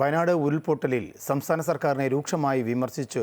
വയനാട് ഉരുൾപൊട്ടലിൽ സംസ്ഥാന സർക്കാരിനെ രൂക്ഷമായി വിമർശിച്ച്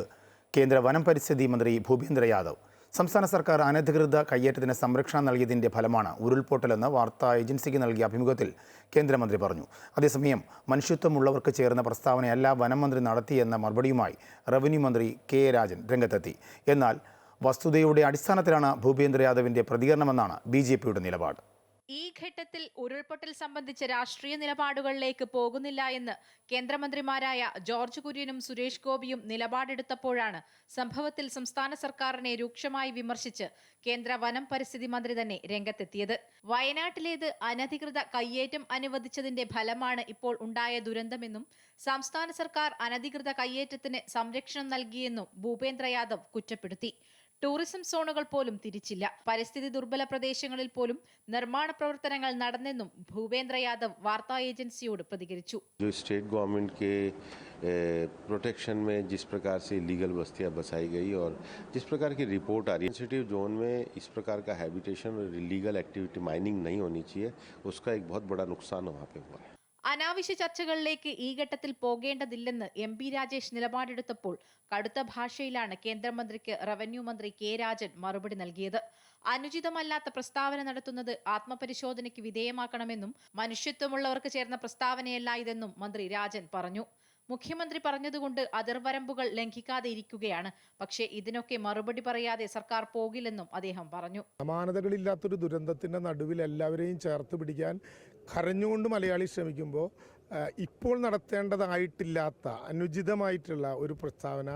കേന്ദ്ര വനം പരിസ്ഥിതി മന്ത്രി ഭൂപേന്ദ്ര യാദവ്. സംസ്ഥാന സർക്കാർ അനധികൃത കയ്യേറ്റത്തിന് സംരക്ഷണം നൽകിയതിന്റെ ഫലമാണ് ഉരുൾപൊട്ടലെന്ന് വാർത്താ ഏജൻസിക്ക് നൽകിയ അഭിമുഖത്തിൽ കേന്ദ്രമന്ത്രി പറഞ്ഞു. അതേസമയം മനുഷ്യത്വമുള്ളവർക്ക് ചേർന്ന പ്രസ്താവനയല്ല വനം മന്ത്രി നടത്തിയെന്ന മറുപടിയുമായി റവന്യൂ മന്ത്രി കെ രാജൻ രംഗത്തെത്തി. എന്നാൽ വസ്തുതയുടെ അടിസ്ഥാനത്തിലാണ് ഭൂപേന്ദ്ര യാദവിന്റെ പ്രതികരണമെന്നാണ് ബി നിലപാട്. ഈ ഘട്ടത്തിൽ ഉരുൾപൊട്ടൽ സംബന്ധിച്ച രാഷ്ട്രീയ നിലപാടുകളിലേക്ക് പോകുന്നില്ല എന്ന് കേന്ദ്രമന്ത്രിമാരായ ജോർജ് കുര്യനും സുരേഷ് ഗോപിയും നിലപാടെടുത്തപ്പോഴാണ് സംഭവത്തിൽ സംസ്ഥാന സർക്കാരിനെ രൂക്ഷമായി വിമർശിച്ച് കേന്ദ്ര വനം പരിസ്ഥിതി മന്ത്രി തന്നെ രംഗത്തെത്തിയത്. വയനാട്ടിലേത് അനധികൃത കയ്യേറ്റം അനുവദിച്ചതിന്റെ ഫലമാണ് ഇപ്പോൾ ഉണ്ടായ ദുരന്തമെന്നും സംസ്ഥാന സർക്കാർ അനധികൃത കയ്യേറ്റത്തിന് സംരക്ഷണം നൽകിയെന്നും ഭൂപേന്ദ്ര യാദവ് കുറ്റപ്പെടുത്തി. ടൂറിസം സോണുകൾ പോലും തിരിച്ചില്ല പരിസ്ഥിതി ദുർബല പ്രദേശങ്ങളിൽ പോലും നിർമ്മാണ പ്രവർത്തനങ്ങൾ നടന്നെന്നും ഭൂപേന്ദ്ര യാദവ് വാർത്താ ഏജൻസിയോട് പ്രതികരിച്ചു जो स्टेट गवर्नमेंट के प्रोटेक्शन में जिस प्रकार से इलीगल बस्तियां बसाई गई और जिस प्रकार की रिपोर्ट आ रही है सेंसिटिव जोन में इस प्रकार का हैबिटेशन और इलीगल एक्टिविटी माइनिंग नहीं होनी चाहिए उसका एक बहुत बड़ा नुकसान वहाँ पे हुआ है അനാവശ്യ ചർച്ചകളിലേക്ക് ഈ ഘട്ടത്തിൽ പോകേണ്ടതില്ലെന്ന് എം പി രാജേഷ് നിലപാടെടുത്തപ്പോൾ കടുത്ത ഭാഷയിലാണ് കേന്ദ്രമന്ത്രിക്ക് റവന്യൂ മന്ത്രി കെ രാജൻ മറുപടി നൽകിയത്. അനുചിതമല്ലാത്ത പ്രസ്താവന നടത്തുന്നത് ആത്മപരിശോധനയ്ക്ക് വിധേയമാക്കണമെന്നും മനുഷ്യത്വമുള്ളവർക്ക് ചേർന്ന പ്രസ്താവനയല്ല ഇതെന്നും മന്ത്രി രാജൻ പറഞ്ഞു. മുഖ്യമന്ത്രി പറഞ്ഞതുകൊണ്ട് അതിർവരമ്പുകൾ ലംഘിക്കാതെ ഇരിക്കുകയാണ്. പക്ഷേ ഇതിനൊക്കെ മറുപടി പറയാതെ സർക്കാർ പോകില്ലെന്നും അദ്ദേഹം പറഞ്ഞു. സമാനതകളില്ലാത്തൊരു ദുരന്തത്തിന്റെ നടുവിൽ എല്ലാവരെയും ചേർത്ത് പിടിക്കാൻ കരഞ്ഞുകൊണ്ട് മലയാളി ശ്രമിക്കുമ്പോൾ ഇപ്പോൾ നടത്തേണ്ടതായിട്ടില്ലാത്ത അനുചിതമായിട്ടുള്ള ഒരു പ്രസ്താവന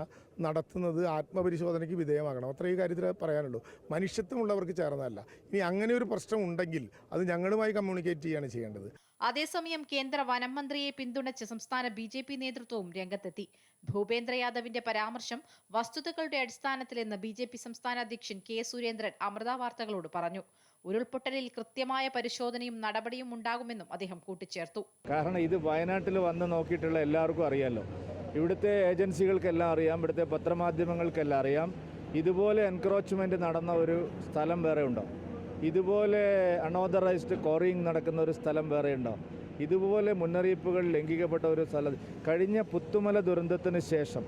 നടത്തുന്നത് ആത്മപരിശോധനയ്ക്ക് വിധേയമാകണം. ഈ കാര്യത്തിൽ പറയാനുള്ളൂ. മനുഷ്യത്വമുള്ളവർക്ക് ചേർന്നതല്ല. ഇനി അങ്ങനെ ഒരു പ്രശ്നം ഉണ്ടെങ്കിൽ അത് ഞങ്ങളുമായി കമ്മ്യൂണിക്കേറ്റ് ചെയ്യാണ് ചെയ്യേണ്ടത്. അതേസമയം കേന്ദ്ര വനം മന്ത്രിയെ പിന്തുണച്ച് സംസ്ഥാന ബി ജെ പി നേതൃത്വവും രംഗത്തെത്തി. ഭൂപേന്ദ്ര യാദവിന്റെ പരാമർശം വസ്തുതകളുടെ അടിസ്ഥാനത്തിലെന്ന് ബി ജെ പി സംസ്ഥാന അധ്യക്ഷൻ കെ സുരേന്ദ്രൻ അമൃത വാർത്തകളോട് പറഞ്ഞു. ഉരുൾപൊട്ടലിൽ കൃത്യമായ പരിശോധനയും നടപടിയും ഉണ്ടാകുമെന്നും അദ്ദേഹം കൂട്ടിച്ചേർത്തു. കാരണം ഇത് വയനാട്ടിൽ വന്ന് നോക്കിയിട്ടുള്ള എല്ലാവർക്കും അറിയാമല്ലോ ഇവിടുത്തെ ഏജൻസികൾക്കെല്ലാം അറിയാം ഇവിടുത്തെ പത്രമാധ്യമങ്ങൾക്കെല്ലാം അറിയാം. ഇതുപോലെ എൻക്രോച്ച്മെന്റ് നടന്ന ഒരു സ്ഥലം വേറെ ഉണ്ടോ? ഇതുപോലെ അൺഓതറൈസ്ഡ് കോറിങ് നടക്കുന്ന ഒരു സ്ഥലം വേറെ ഉണ്ടോ? ഇതുപോലെ മുന്നറിയിപ്പുകൾ ലംഘിക്കപ്പെട്ട ഒരു സ്ഥലം കഴിഞ്ഞ പുത്തുമല ദുരന്തത്തിന് ശേഷം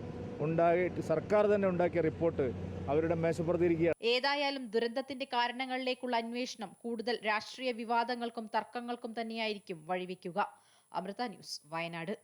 ഉണ്ടായിട്ട് സർക്കാർ തന്നെ ഉണ്ടാക്കിയ റിപ്പോർട്ട് അവരുടെ മേശപ്പുറത്തിരിക്കുകയാണ്. ഏതായാലും ദുരന്തത്തിന്റെ കാരണങ്ങളിലേക്കുള്ള അന്വേഷണം കൂടുതൽ രാഷ്ട്രീയ വിവാദങ്ങൾക്കും തർക്കങ്ങൾക്കും തന്നെയായിരിക്കും വഴിവെക്കുക. അമൃത ന്യൂസ് വയനാട്.